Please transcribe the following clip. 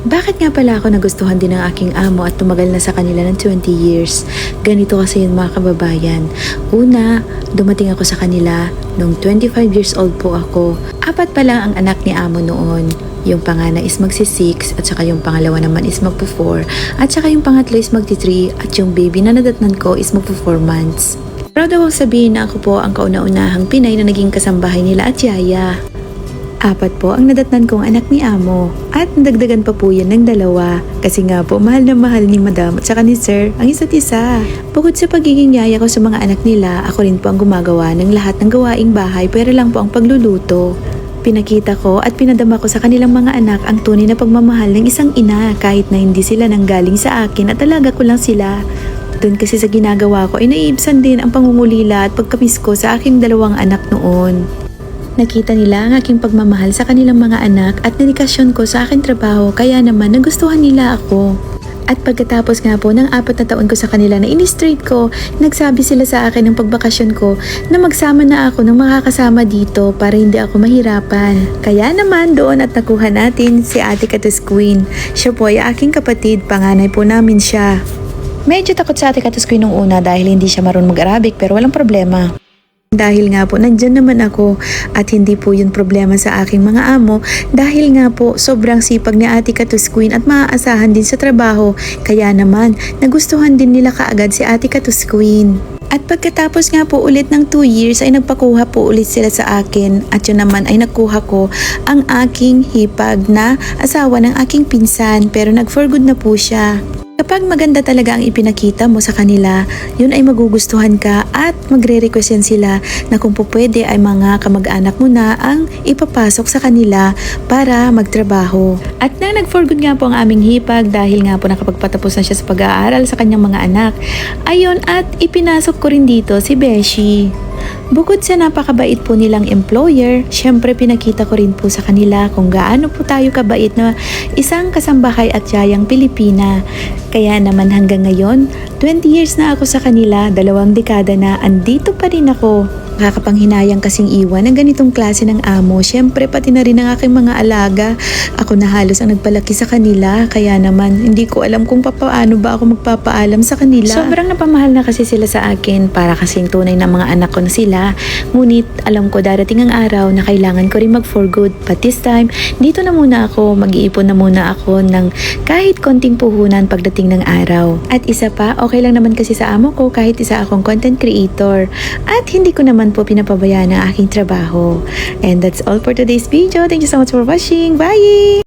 Bakit nga pala ako nagustuhan din ng aking amo at tumagal na sa kanila ng 20 years? Ganito kasi yun mga kababayan. Una, dumating ako sa kanila nung 25 years old po ako. Apat pa lang ang anak ni amo noon. Yung panganay is magsi-6 at saka yung pangalawa naman is magpo-4 at saka yung pangatlo is magti-3 at yung baby na nadatnan ko is magpo-4 months. Proud ako sabihin na ako po ang kauna-unahang Pinay na naging kasambahay nila at yaya. Apat po ang nadatnan kong anak ni Amo at nadagdagan pa po yan ng dalawa kasi nga po mahal na mahal ni Madam at saka ni Sir ang isa't isa. Bukod sa pagiging yaya ko sa mga anak nila, ako rin po ang gumagawa ng lahat ng gawaing bahay pero lang po ang pagluluto. Pinakita ko at pinadama ko sa kanilang mga anak ang tunay na pagmamahal ng isang ina kahit na hindi sila nanggaling sa akin at talaga ko lang sila. Doon kasi sa ginagawa ko ay naiibsan din ang pangungulila at pagkamis ko sa aking dalawang anak noon. Nakita nila ang aking pagmamahal sa kanilang mga anak at dedikasyon ko sa aking trabaho kaya naman nagustuhan nila ako. At pagkatapos nga po ng apat na taon ko sa kanila na in-straight ko, nagsabi sila sa akin ng pagbakasyon ko na magsama na ako ng makakasama dito para hindi ako mahirapan. Kaya naman doon at nakuha natin si Ate Katus Queen. Siya po ay aking kapatid, panganay po namin siya. Medyo takot sa Ate Katus Queen nung una dahil hindi siya marunong mag-Arabic pero walang problema. Dahil nga po nandyan naman ako at hindi po yun problema sa aking mga amo dahil nga po sobrang sipag ni Ate Katus Queen at maaasahan din sa trabaho kaya naman nagustuhan din nila kaagad si Ate Katus Queen. At pagkatapos nga po ulit ng 2 years ay nagpakuha po ulit sila sa akin at yun naman ay nakuha ko ang aking hipag na asawa ng aking pinsan pero nag for good na po siya. Kapag maganda talaga ang ipinakita mo sa kanila, yun ay magugustuhan ka at magre-request yan sila na kung po pwede ay mga kamag-anak mo na ang ipapasok sa kanila para magtrabaho. At nang nag-for good nga po ang aming hipag dahil nga po nakapagpatapos na siya sa pag-aaral sa kanyang mga anak, ayun at ipinasok ko rin dito si Beshi. Bukod sa napakabait po nilang employer, syempre pinakita ko rin po sa kanila kung gaano po tayo kabait na isang kasambahay at yayang Pilipina. Kaya naman hanggang ngayon, 20 years na ako sa kanila, dalawang dekada na, andito pa rin ako. Nakakapanghinayang kasing iwan ng ganitong klase ng amo. Syempre pati na rin ang aking mga alaga. Ako na halos ang nagpalaki sa kanila. Kaya naman hindi ko alam kung papaano ba ako magpapaalam sa kanila. Sobrang napamahal na kasi sila sa akin para kasing tunay na mga anak ko na sila. Ngunit alam ko darating ang araw na kailangan ko rin mag for good. But this time, dito na muna ako. Mag-iipon na muna ako ng kahit konting puhunan pagdating ng araw. At isa pa, okay lang naman kasi sa amo ko kahit isa akong content creator. At hindi ko naman po pinapabayaan ang aking trabaho. And that's all for today's video. Thank you so much for watching. Bye!